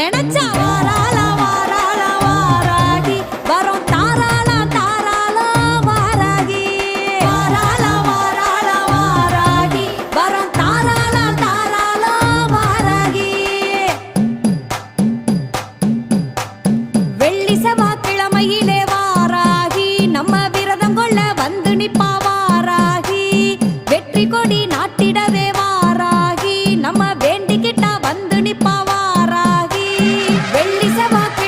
நினைச்சா I'm